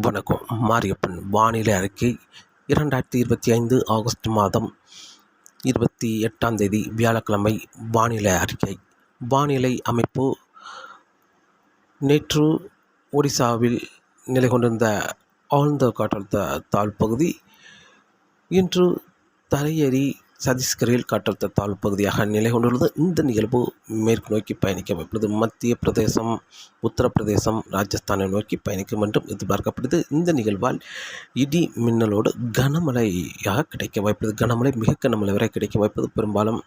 வணக்கம். மாரியப்பன் வானிலை அறிக்கை இரண்டாயிரத்தி இருபத்தி ஐந்து ஆகஸ்ட் மாதம் இருபத்தி எட்டாம் தேதி வியாழக்கிழமை வானிலை அறிக்கை. வானிலை அமைப்பு நேற்று ஒடிசாவில் நிலை கொண்டிருந்த ஆழ்ந்த காற்றழுத்த தாழ்ப்பகுதி இன்று தரையேறி சத்தீஸ்கரில் காற்றழுத்த தாழ்வு பகுதியாக நிலை கொண்டுள்ளது. இந்த நிகழ்வு மேற்கு நோக்கி பயணிக்க வாய்ப்புள்ளது மத்திய பிரதேசம் உத்தரப்பிரதேசம் ராஜஸ்தானை நோக்கி பயணிக்கும் என்றும் எதிர்பார்க்கப்படுது. இந்த நிகழ்வால் இடி மின்னலோடு கனமழையாக கிடைக்க வாய்ப்புள்ளது. கனமழை மிக கனமழை வரை கிடைக்க வாய்ப்பது பெரும்பாலும்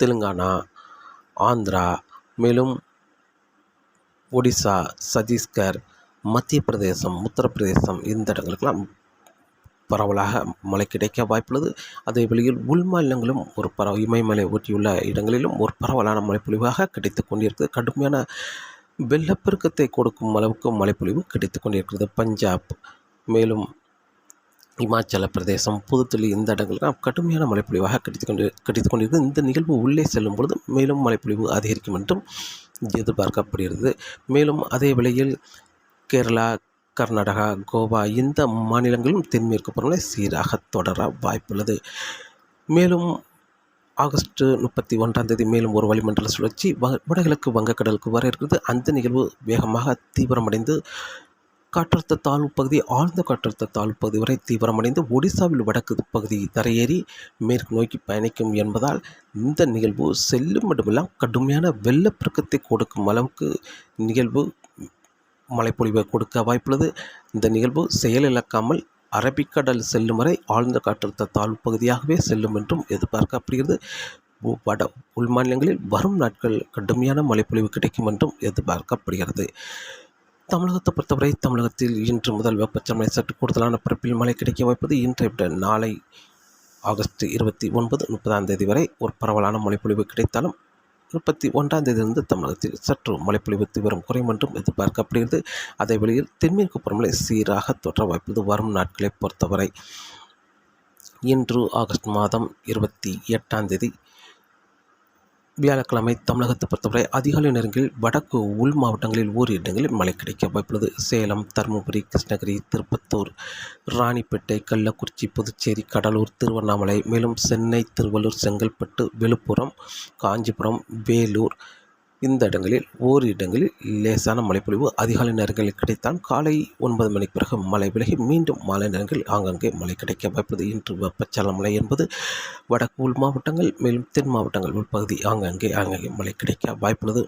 தெலுங்கானா ஆந்திரா மேலும் ஒடிசா சத்தீஸ்கர் மத்திய பிரதேசம் உத்தரப்பிரதேசம் இந்த இடங்களுக்கெல்லாம் பரவலாக மழை கிடைக்க வாய்ப்புள்ளது. அதே வழியில் உள் மாநிலங்களும் ஒரு பரவ இமயமலை ஒட்டியுள்ள இடங்களிலும் ஒரு பரவலான மழைப்பொழிவாக கிடைத்து கொண்டிருக்கிறது. கடுமையான வெள்ளப்பெருக்கத்தை கொடுக்கும் அளவுக்கு மழைப்பொழிவு கிடைத்து கொண்டிருக்கிறது. பஞ்சாப் மேலும் இமாச்சல பிரதேசம் புதுதில்லி இந்த இடங்களுக்கு கடுமையான மழைப்பொழிவாக கிடைத்து கொண்டு கிடைத்து கொண்டிருக்கிறது. இந்த நிகழ்வு உள்ளே செல்லும் பொழுது மேலும் மழைப்பொழிவு அதிகரிக்கும் என்றும் எதிர்பார்க்கப்படுகிறது. மேலும் அதே வேளையில் கேரளா கர்நாடகா கோவா இந்த மாநிலங்களும் தென்மேற்கு பருவமழை சீராக தொடர வாய்ப்புள்ளது. மேலும் ஆகஸ்ட் முப்பத்தி ஒன்றாம் தேதி மேலும் ஒரு வளிமண்டல சுழற்சி வ வடகிழக்கு வங்கக்கடலுக்கு வர இருக்கிறது. அந்த நிகழ்வு வேகமாக தீவிரமடைந்து காற்றழுத்த தாழ்வு பகுதி ஆழ்ந்த காற்றழுத்த தாழ்வு பகுதி வரை தீவிரமடைந்து ஒடிசாவில் வடக்கு பகுதி தரையேறி மேற்கு நோக்கி பயணிக்கும் என்பதால் இந்த நிகழ்வு செல்லும் இடமெல்லாம் கடுமையான வெள்ளப்பெருக்கத்தை கொடுக்கும் அளவுக்கு நிகழ்வு மழைப்பொழிவை கொடுக்க வாய்ப்புள்ளது. இந்த நிகழ்வு செயலிழக்காமல் அரபிக்கடல் செல்லும் வரை ஆழ்ந்த காற்றழுத்த தாழ்வு பகுதியாகவே செல்லும் என்றும் எதிர்பார்க்கப்படுகிறது. வட உள் மாநிலங்களில் வரும் நாட்கள் கடுமையான மழைப்பொழிவு கிடைக்கும் என்றும் எதிர்பார்க்கப்படுகிறது. தமிழகத்தை பொறுத்தவரை தமிழகத்தில் இன்று முதல் வெப்பச்சலனை சற்று கூடுதலான பரப்பில் மழை கிடைக்க வாய்ப்பது இன்றை விட நாளை ஆகஸ்ட் இருபத்தி ஒன்பது முப்பதாம் தேதி வரை ஒரு பரவலான மழைப்பொழிவு கிடைத்தாலும் முப்பத்தி ஒன்றாம் தேதியிலிருந்து தமிழகத்தில் சற்று மழைப்பொழிவு தீவிரம் குறையும் என்றும் எதிர்பார்க்கப்படுகிறது. அதே வழியில் தென்மேற்கு பருவமழை சீராக தொடர வாய்ப்பது வரும் நாட்களை பொறுத்தவரை இன்று ஆகஸ்ட் மாதம் இருபத்தி எட்டாம் தேதி வியாழக்கிழமை தமிழகத்தை பொறுத்தவரை அதிகாலை நேரங்களில் வடக்கு உள் மாவட்டங்களில் ஓரி இடங்களில் மழை கிடைக்க வாய்ப்புள்ளது. சேலம் தருமபுரி கிருஷ்ணகிரி திருப்பத்தூர் ராணிப்பேட்டை கள்ளக்குறிச்சி புதுச்சேரி கடலூர் திருவண்ணாமலை மேலும் சென்னை திருவள்ளூர் செங்கல்பட்டு விழுப்புரம் காஞ்சிபுரம் வேலூர் இந்த இடங்களில் ஓரிரு இடங்களில் லேசான மழைப்பொழிவு அதிகாலை நேரங்களில் கிடைத்தால் காலை ஒன்பது மணிக்கு பிறகு மழை விலகி மீண்டும் மாலை நேரங்களில் ஆங்காங்கே மழை கிடைக்க வாய்ப்பது இன்று வெப்பச்சல மழை என்பது வடக்கு உள் மாவட்டங்கள் மேலும் தென் மாவட்டங்கள் உள்பகுதி ஆங்காங்கே ஆங்காங்கே மழை கிடைக்க வாய்ப்புள்ளது.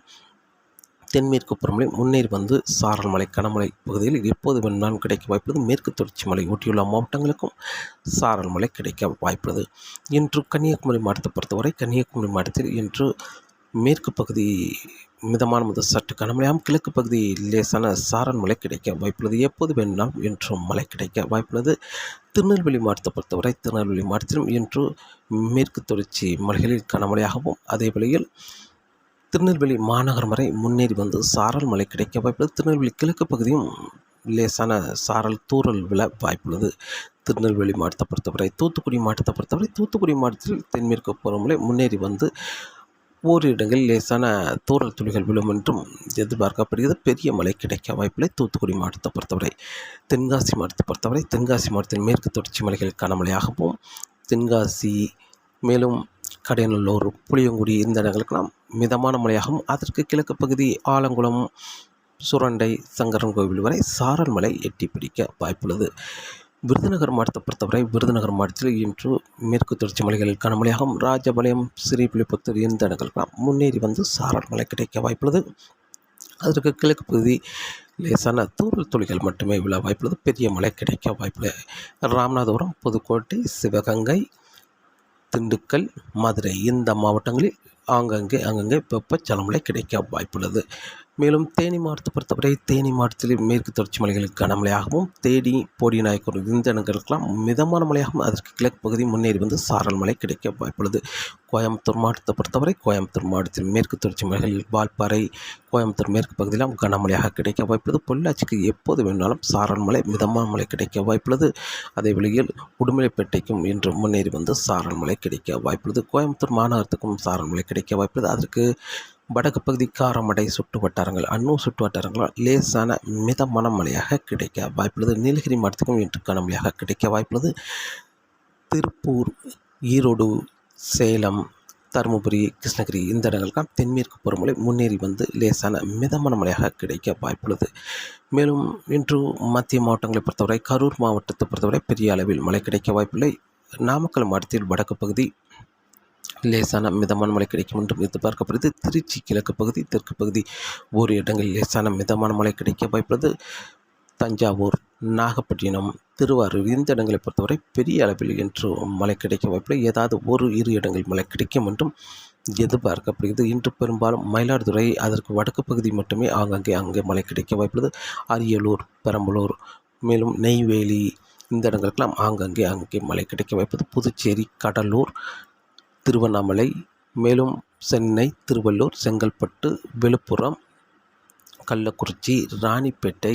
தென்மேற்கு பருவமழை முன்னேறி வந்து சாரல் மலை கனமழை பகுதியில் எப்போது வேணுமானாலும் கிடைக்க வாய்ப்புள்ளது. மேற்கு தொடர்ச்சி மலை ஒட்டியுள்ள மாவட்டங்களுக்கும் சாரல் மலை கிடைக்க வாய்ப்புள்ளது. இன்று கன்னியாகுமரி மாவட்டத்தை பொறுத்தவரை கன்னியாகுமரி மாவட்டத்தில் இன்று மேற்கு பகுதி மிதமான முதல் சற்று கனமழையாம் கிழக்கு பகுதி லேசான சாரல் மழை கிடைக்க வாய்ப்புள்ளது. எப்போது வேண்டாம் என்றும் மழை கிடைக்க வாய்ப்புள்ளது. திருநெல்வேலி மாவட்டத்தை பொறுத்தவரை திருநெல்வேலி மாவட்டத்திலும் இன்று மேற்கு தொடர்ச்சி மலைகளில் கனமழையாகவும் அதே வழியில் திருநெல்வேலி மாநகரம் வரை முன்னேறி வந்து சாரல் மழை கிடைக்க வாய்ப்புள்ளது. திருநெல்வேலி கிழக்கு பகுதியும் லேசான சாரல் தூறல் விழ வாய்ப்புள்ளது. திருநெல்வேலி மாவட்டத்தை பொறுத்தவரை தூத்துக்குடி மாவட்டத்தை பொறுத்தவரை தூத்துக்குடி மாவட்டத்தில் தென்மேற்கு பருவமழை முன்னேறி வந்து ஓரிரு இடங்களில் லேசான தூரல் துளிகள் விழும் என்றும் எதிர்பார்க்கப்படுகிறது. பெரிய மழை கிடைக்க வாய்ப்பில்லை. தூத்துக்குடி மாவட்டத்தை பொறுத்தவரை தென்காசி மாவட்டத்தை பொறுத்தவரை தென்காசி மாவட்டத்தில் மேற்கு தொடர்ச்சி மலைகள் கனமழையாகவும் தென்காசி மேலும் கடையநல்லூர் புளியங்குடி இந்த இடங்களுக்கெல்லாம் மிதமான மழையாகவும் அதற்கு கிழக்கு பகுதி ஆலங்குளம் சுரண்டை சங்கரன் கோவில் வரை சாரல் மலை எட்டி பிடிக்க வாய்ப்புள்ளது. விருதுநகர் மாவட்டத்தை பொறுத்தவரை விருதுநகர் மாவட்டத்தில் இன்று மேற்கு தொடர்ச்சி மலைகளில் கனமழையாகும் ராஜபாளையம் ஸ்ரீபிலிபுத்தூர் இந்த இடங்களுக்கெல்லாம் முன்னேறி வந்து சாரல் மழை கிடைக்க வாய்ப்புள்ளது. அதற்கு கிழக்கு பகுதி லேசான தூரல் துளிகள் மட்டுமே விழ வாய்ப்புள்ளது. பெரிய மழை கிடைக்க வாய்ப்புள்ளது. ராமநாதபுரம் புதுக்கோட்டை சிவகங்கை திண்டுக்கல் மதுரை இந்த மாவட்டங்களில் ஆங்கங்கே அங்கங்கே வெப்பச்சலமழை கிடைக்க வாய்ப்புள்ளது. மேலும் தேனி மாவட்டத்தை பொறுத்தவரை தேனி மாவட்டத்தில் மேற்கு தொடர்ச்சி மலைகளுக்கு கனமழையாகவும் தேனி போடி நாயக்கர் இந்த இடங்களுக்கெல்லாம் மிதமான மழையாகவும் அதற்கு கிழக்கு பகுதி முன்னேறி வந்து சாரல் மழை கிடைக்க வாய்ப்புள்ளது. கோயம்புத்தூர் மாவட்டத்தை பொறுத்தவரை கோயம்புத்தூர் மாவட்டத்தில் மேற்கு தொடர்ச்சி மலைகளில் வால்பாறை கோயம்புத்தூர் மேற்கு பகுதியிலும் கனமழையாக கிடைக்க வாய்ப்புள்ளது. பொள்ளாச்சிக்கு எப்போது வேணாலும் சாரல் மழை மிதமான மழை கிடைக்க வாய்ப்புள்ளது. அதே வழியில் உடுமலைப்பேட்டைக்கும் இன்று முன்னேறி வந்து சாரல் மழை கிடைக்க வாய்ப்புள்ளது. கோயம்புத்தூர் மாநகரத்துக்கும் சாரல் மழை கிடைக்க வாய்ப்புள்ளது. அதற்கு வடக்கு பகுதி காரமடை சுற்று வட்டாரங்கள் அன்னூர் சுற்று வட்டாரங்களால் லேசான மிதமான மழையாக கிடைக்க வாய்ப்புள்ளது. நீலகிரி மாவட்டத்துக்கும் இன்று கனமழையாக கிடைக்க வாய்ப்புள்ளது. திருப்பூர் ஈரோடு சேலம் தருமபுரி கிருஷ்ணகிரி இந்த இடங்களுக்கெல்லாம் தென்மேற்கு பருவமழை முன்னேறி வந்து லேசான மிதமான மழையாக கிடைக்க வாய்ப்புள்ளது. மேலும் இன்று மத்திய மாவட்டங்களை பொறுத்தவரை கரூர் மாவட்டத்தை பொறுத்தவரை பெரிய அளவில் மழை கிடைக்க வாய்ப்பில்லை. நாமக்கல் மாவட்டத்தில் வடக்கு பகுதி லேசான மிதமான மழை கிடைக்கும் என்றும் எதிர்பார்க்கப்படுது திருச்சி கிழக்கு பகுதி தெற்கு பகுதி ஒரு இடங்களில் லேசான மிதமான மழை கிடைக்க வாய்ப்புள்ளது. தஞ்சாவூர் நாகப்பட்டினம் திருவாரூர் இந்த இடங்களை பொறுத்தவரை பெரிய அளவில் இன்று மழை கிடைக்க வாய்ப்பில்லை ஏதாவது ஒரு இரு இடங்கள் மழை கிடைக்கும் என்றும் எதிர்பார்க்கப்படுகிறது. இன்று பெரும்பாலும் மயிலாடுதுறை அதற்கு வடக்கு பகுதி மட்டுமே ஆங்காங்கே அங்கே மழை கிடைக்க வாய்ப்புள்ளது. அரியலூர் பெரம்பலூர் மேலும் நெய்வேலி இந்த இடங்களுக்கெல்லாம் ஆங்காங்கே அங்கே மழை கிடைக்க வாய்ப்பது புதுச்சேரி கடலூர் திருவண்ணாமலை மேலும் சென்னை திருவள்ளூர் செங்கல்பட்டு விழுப்புரம் கள்ளக்குறிச்சி ராணிப்பேட்டை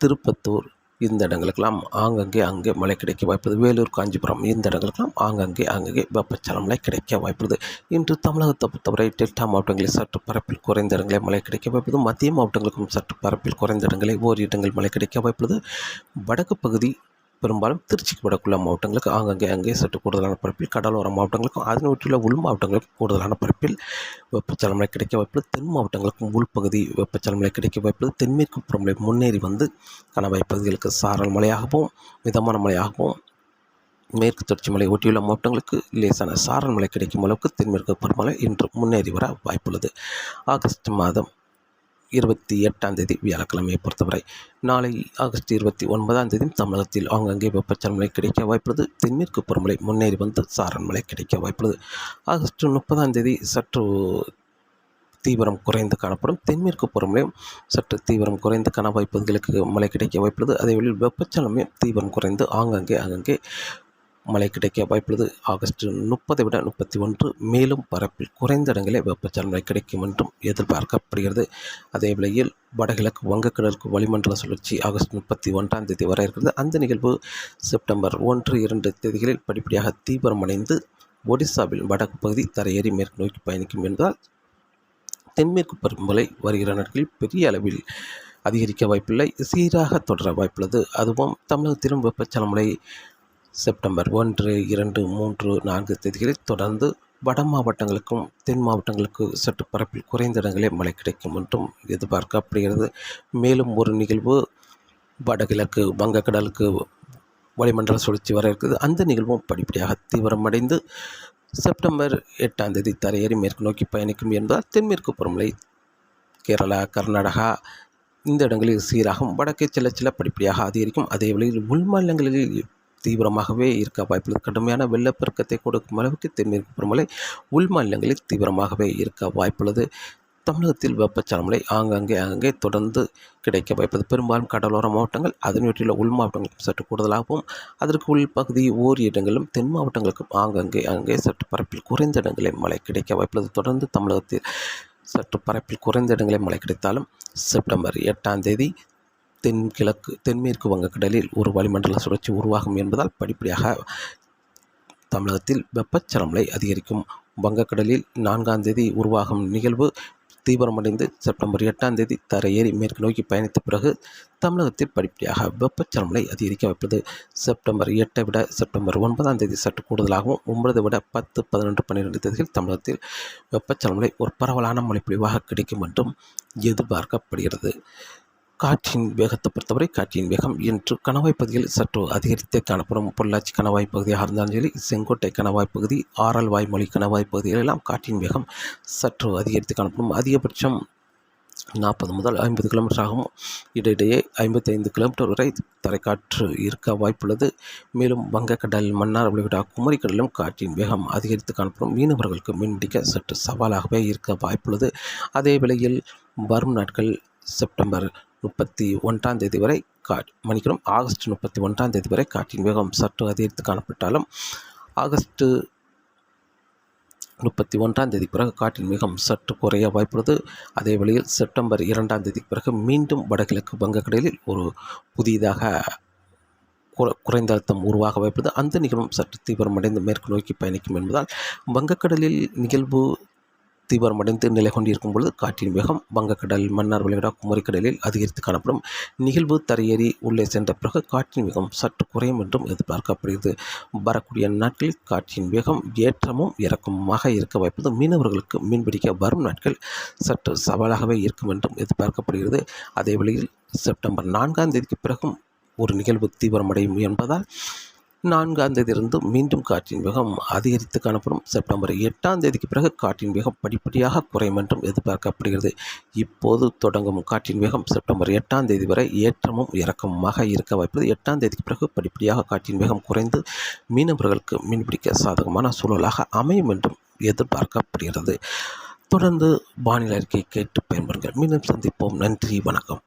திருப்பத்தூர் இந்த இடங்களுக்கெல்லாம் ஆங்கங்கே அங்கே மழை கிடைக்க வாய்ப்பது. வேலூர் காஞ்சிபுரம் இந்த இடங்களுக்கெல்லாம் ஆங்கங்கே அங்கங்கே வெப்பச்சலன மழை கிடைக்க வாய்ப்புது. இன்று தமிழகத்தை பொறுத்தவரை டெல்டா மாவட்டங்களில் சற்று பரப்பில் குறைந்த இடங்களே மழை கிடைக்க வாய்ப்பது. மத்திய மாவட்டங்களுக்கும் சற்று பரப்பில் குறைந்த இடங்களே ஓரிரு இடங்கள் மழை கிடைக்க வாய்ப்புள்ளது வடக்கு பகுதி பெரும்பாலும் திருச்சிக்கு வடக்குள்ள மாவட்டங்களுக்கு ஆங்கங்கே அங்கே சற்று கூடுதலான பரப்பில் கடலோர மாவட்டங்களுக்கும் அதனை ஒட்டியுள்ள உள் மாவட்டங்களுக்கும் கூடுதலான பரப்பில் வெப்பச்சலமலை கிடைக்க வாய்ப்புள்ளது. தென் மாவட்டங்களுக்கும் உள்பகுதி வெப்பச்சலமலை கிடைக்க வாய்ப்புள்ளது. தென்மேற்கு புறமலை முன்னேறி வந்து கணவாய் பகுதிகளுக்கு சாரல் மழையாகவும் மிதமான மழையாகவும் மேற்கு தொடர்ச்சி மலை ஒட்டியுள்ள மாவட்டங்களுக்கு லேசான சாரல் மழை கிடைக்கும் அளவுக்கு தென்மேற்கு பருவமழை இன்று முன்னேறி வர வாய்ப்புள்ளது. ஆகஸ்ட் மாதம் இருபத்தி எட்டாம் தேதி வியாழக்கிழமையை பொறுத்தவரை. நாளை ஆகஸ்ட் இருபத்தி ஒன்பதாம் தேதி தமிழகத்தில் ஆங்காங்கே வெப்பச்சலமழை கிடைக்க வாய்ப்புள்ளது. தென்மேற்கு பருவமழை முன்னேறி வந்து சாரல் மழை கிடைக்க வாய்ப்புள்ளது. ஆகஸ்ட் முப்பதாம் தேதி சற்று தீவிரம் குறைந்து காணப்படும். தென்மேற்கு பருவமழையும் சற்று தீவிரம் குறைந்து காண வாய்ப்புகளுக்கு மழை கிடைக்க வாய்ப்புள்ளது. அதே வழியில் வெப்பச்சலனமே தீவிரம் குறைந்து ஆங்காங்கே அங்கங்கே மழை கிடைக்க வாய்ப்புள்ளது ஆகஸ்ட் முப்பதை விட முப்பத்தி ஒன்று. மேலும் பரப்பில் குறைந்த இடங்களே வெப்பச்சலன கிடைக்கும் என்றும் எதிர்பார்க்கப்படுகிறது. அதே வேளையில் வடகிழக்கு வங்கக்கடலுக்கு வளிமண்டல சுழற்சி ஆகஸ்ட் முப்பத்தி ஒன்றாம் தேதி வர இருக்கிறது. அந்த நிகழ்வு செப்டம்பர் ஒன்று இரண்டு தேதிகளில் படிப்படியாக தீவிரமடைந்து ஒடிசாவில் வடக்கு பகுதி தரையேறி மேற்கு நோக்கி பயணிக்கும் என்பதால் தென்மேற்கு பருவமழை வருகிற நாட்களில் பெரிய அளவில் அதிகரிக்க வாய்ப்பில்லை. சீராக தொடர வாய்ப்புள்ளது. அதுவும் தமிழகத்திலும் வெப்பச்சலமழை செப்டம்பர் ஒன்று இரண்டு மூன்று நான்கு தேதிகளில் தொடர்ந்து வட மாவட்டங்களுக்கும் தென் மாவட்டங்களுக்கு சற்று பரப்பில் குறைந்த இடங்களே மழை கிடைக்கும் என்றும் எதிர்பார்க்கப்படுகிறது மேலும் ஒரு நிகழ்வு வடகிழக்கு வங்கக்கடலுக்கு வளிமண்டல சுழற்சி வர இருக்குது. அந்த நிகழ்வும் படிப்படியாக தீவிரமடைந்து செப்டம்பர் எட்டாம் தேதி தரையேறி மேற்கு நோக்கி பயணிக்கும் என்பதால் தென்மேற்கு புறமலை கேரளா கர்நாடகா இந்த இடங்களில் சீராகும். வடக்கே சில சில படிப்படியாக அதிகரிக்கும். அதே வழியில் உள் மாநிலங்களில் தீவிரமாகவே இருக்க வாய்ப்புள்ளது கடுமையான வெள்ளப்பெருக்கத்தை கொடுக்கும் அளவுக்கு தென்மேற்கு பருவமழை உள் மாநிலங்களில் தீவிரமாகவே இருக்க வாய்ப்புள்ளது தமிழகத்தில் வெப்பச்சலமலை ஆங்காங்கே அங்கே தொடர்ந்து கிடைக்க வாய்ப்பது பெரும்பாலும் கடலோர மாவட்டங்கள் அதனையொட்டியுள்ள உள் மாவட்டங்களுக்கும் சற்று கூடுதலாகவும் அதற்கு உள் பகுதி ஓர் இடங்களும் தென் மாவட்டங்களுக்கும் ஆங்காங்கே அங்கே சற்று பரப்பில் குறைந்த இடங்களில் மழை கிடைக்க வாய்ப்புள்ளது தொடர்ந்து தமிழகத்தில் சற்று பரப்பில் குறைந்த இடங்களில் மழை கிடைத்தாலும் செப்டம்பர் எட்டாம் தேதி தென்கிழக்கு தென்மேற்கு வங்கக்கடலில் ஒரு வளிமண்டல சுழற்சி உருவாகும் என்பதால் படிப்படியாக தமிழகத்தில் வெப்பச்சலமலை அதிகரிக்கும். வங்கக்கடலில் நான்காம் தேதி உருவாகும் நிகழ்வு தீவிரமடைந்து செப்டம்பர் எட்டாம் தேதி தரையேறி மேற்கு நோக்கி பயணித்த பிறகு தமிழகத்தில் படிப்படியாக வெப்பச்சலமலை அதிகரிக்க வைப்பது. செப்டம்பர் எட்டை விட செப்டம்பர் ஒன்பதாம் தேதி சற்று கூடுதலாகவும் ஒன்பதை விட பத்து பதினொன்று பன்னிரெண்டு தேதிகள் தமிழகத்தில் வெப்பச்சலமலை ஒரு பரவலான மழைப்பொழிவாக கிடைக்கும் என்றும் எதிர்பார்க்கப்படுகிறது. காற்றின் வேகத்தை பொறுத்தவரை காற்றின் வேகம் இன்று கணவாய் பகுதியில் சற்று அதிகரித்தே காணப்படும் பொள்ளாச்சி கணவாய் பகுதியாக இருந்தாலும் சரி செங்கோட்டை கணவாய் பகுதி ஆரல் வாய்மொழி கணவாய் பகுதிகளெல்லாம் காற்றின் வேகம் சற்று அதிகரித்து காணப்படும். அதிகபட்சம் நாற்பது முதல் ஐம்பது கிலோமீட்டர் ஆகும் இடையிடையே ஐம்பத்தைந்து கிலோமீட்டர் வரை தரைக்காற்று இருக்க வாய்ப்புள்ளது. மேலும் வங்கக்கடல் மன்னார் விளைவிடா குமரிக்கடலும் காற்றின் வேகம் அதிகரித்து காணப்படும். மீனவர்களுக்கு மீன்பிடிக்க சற்று சவாலாகவே இருக்க வாய்ப்புள்ளது. அதே வேளையில் வரும் நாட்கள் செப்டம்பர் முப்பத்தி ஒன்றாம் தேதி வரை கா மணிக்கிறோம் ஆகஸ்ட் முப்பத்தி ஒன்றாம் தேதி வரை காற்றின் வேகம் சற்று அதிகரித்து காணப்பட்டாலும் ஆகஸ்ட்டு முப்பத்தி ஒன்றாம் தேதி பிறகு காற்றின் வேகம் சற்று குறைய வாய்ப்புள்ளது. அதே வழியில் செப்டம்பர் இரண்டாம் தேதி பிறகு மீண்டும் வடகிழக்கு வங்கக்கடலில் ஒரு புதிதாக குறைந்த அழுத்தம் உருவாக வாய்ப்புள்ளது. அந்த நிகழ்வும் சற்று தீவிரமடைந்து மேற்கு நோக்கி பயணிக்கும் என்பதால் வங்கக்கடலில் நிகழ்வு தீவிரமடைந்து நிலை கொண்டிருக்கும் பொழுது காற்றின் வேகம் வங்கக்கடல் மன்னார் வளைகுடா குமரிக்கடலில் அதிகரித்து காணப்படும். நிகழ்வு தரையேறி உள்ளே சென்ற பிறகு காற்றின் வேகம் சற்று குறையும் என்றும் எதிர்பார்க்கப்படுகிறது. வரக்கூடிய நாட்களில் காற்றின் வேகம் ஏற்றமும் இறக்கமுமாக இருக்க வாய்ப்பது மீனவர்களுக்கு மீன்பிடிக்க வரும் நாட்கள் சற்று சவாலாகவே இருக்கும் என்றும் எதிர்பார்க்கப்படுகிறது. அதே வேளையில் செப்டம்பர் நான்காம் தேதிக்கு பிறகும் ஒரு நிகழ்வு தீவிரமடையும் என்பதால் நான்காம் தேதியிலிருந்து மீண்டும் காற்றின் வேகம் அதிகரித்து காணப்படும். செப்டம்பர் எட்டாம் தேதிக்கு பிறகு காற்றின் வேகம் படிப்படியாக குறையும் என்றும் எதிர்பார்க்கப்படுகிறது. இப்போது தொடங்கும் காற்றின் வேகம் செப்டம்பர் எட்டாம் தேதி வரை ஏற்றமும் இறக்கமுமாக இருக்க வாய்ப்பது எட்டாம் தேதிக்கு பிறகு படிப்படியாக காற்றின் வேகம் குறைந்து மீனவர்களுக்கு மீன்பிடிக்க சாதகமான சூழலாக அமையும் என்றும் எதிர்பார்க்கப்படுகிறது. தொடர்ந்து வானிலை அறிக்கை கேட்டு பயன்படுங்கள் மீண்டும் சந்திப்போம். நன்றி. வணக்கம்.